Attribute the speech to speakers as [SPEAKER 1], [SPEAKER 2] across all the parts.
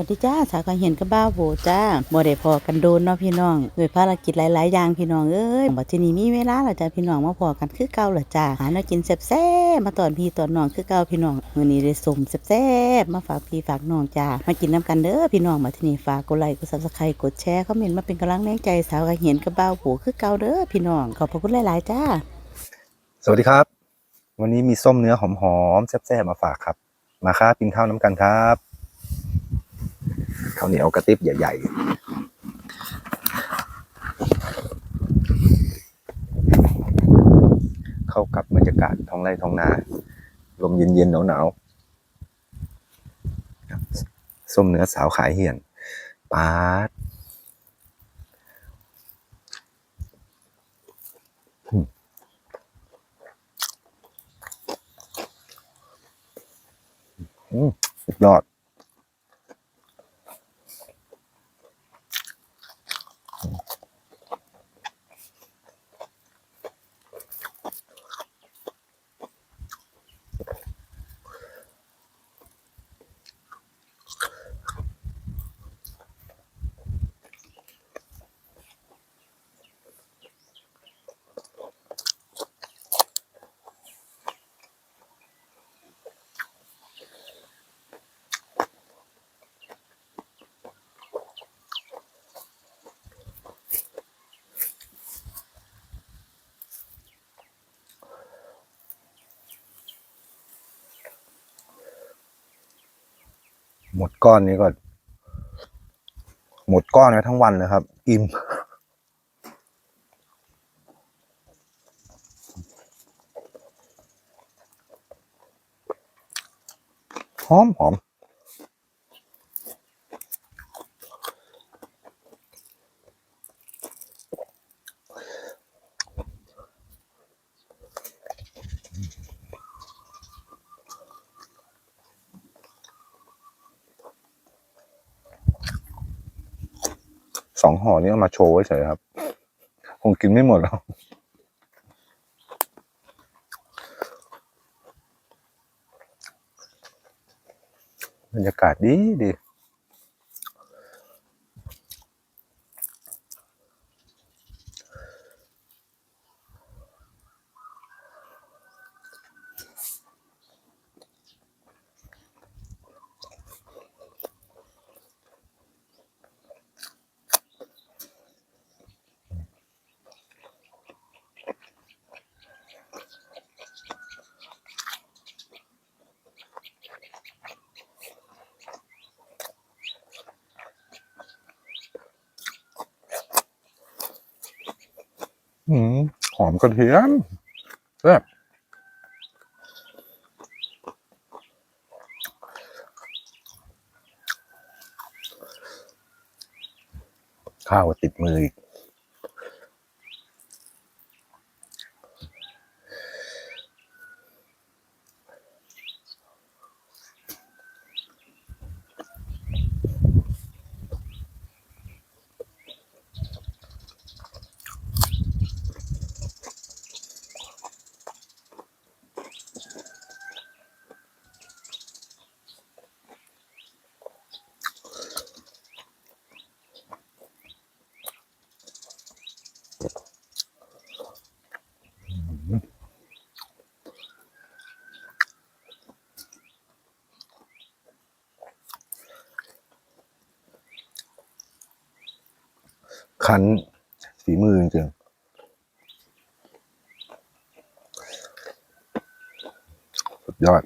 [SPEAKER 1] สวัสดีจ้าสาวก็เห็นกับบ้าโบจ้าบ่ได้พอกันโดนเนาะพี่น้องด้วยภารกิจหลาย ๆ อย่างพี่น้องเอ้ยบัดทีนี้มีเวลาแล้วจ้าพี่น้องมาพอกันคือเก่าแล้วจ้าหาแนวกินแซ่บๆมาตอนพี่ตอนน้องคือเก่าพี่น้องมื้อนี้ได้สมแซ่บๆมาฝากพี่ฝากน้องจ้ามากินน้ำกันเด้อพี่น้องมาที่นี่ฝากกดไลค์กด Subscribe กดแชร์คอมเมนต์มาเป็นกำลังแรงใจสาวก็เห็นกับบ้าโบคือเก่าเด้อพี่น้องขอบพระคุณหลาย ๆ จ้า
[SPEAKER 2] สวัสดีครับ วันนี้มีส้มเนื้อหอมๆแซ่บๆมาฝากครับ มาครับกินข้าวน้ำกันครับ ข้าวเหนียวกระติบใหญ่ๆ เข้ากับบรรยากาศท้องไร่ท้องนา ลมเย็นๆหนาวๆส้มเนื้อสาวขายเหี่ยนปาดอืมสุดยอด หมดก้อนนี้ก็หมดก้อนไว้ทั้งวันเลยครับ อิ่ม หอมหอม สองห่อนี้เอามาโชว์ไว้เฉยครับ คงกินไม่หมดแล้วบรรยากาศดีดี อืมหอมกระเทียมแซ่บข้าวติดมืออีก คันฝีมือจริงๆสุดยอด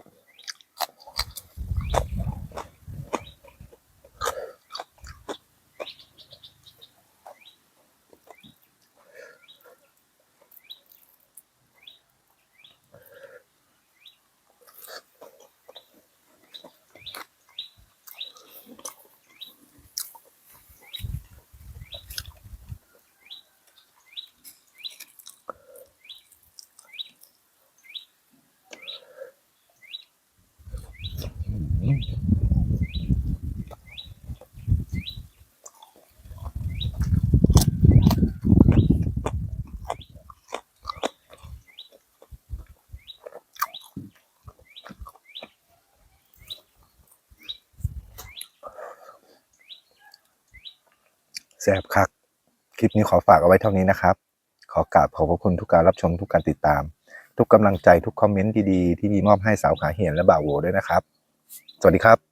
[SPEAKER 2] แซ่บคัก คลิปนี้ขอฝากเอาไว้เท่านี้นะครับ ขอกราบขอบพระคุณทุกการรับชมทุกการติดตาม ทุกกำลังใจทุกคอมเมนต์ดีๆ ที่มีมอบให้สาวขาเหียนและบ่าวโวด้วยนะครับ สวัสดีครับ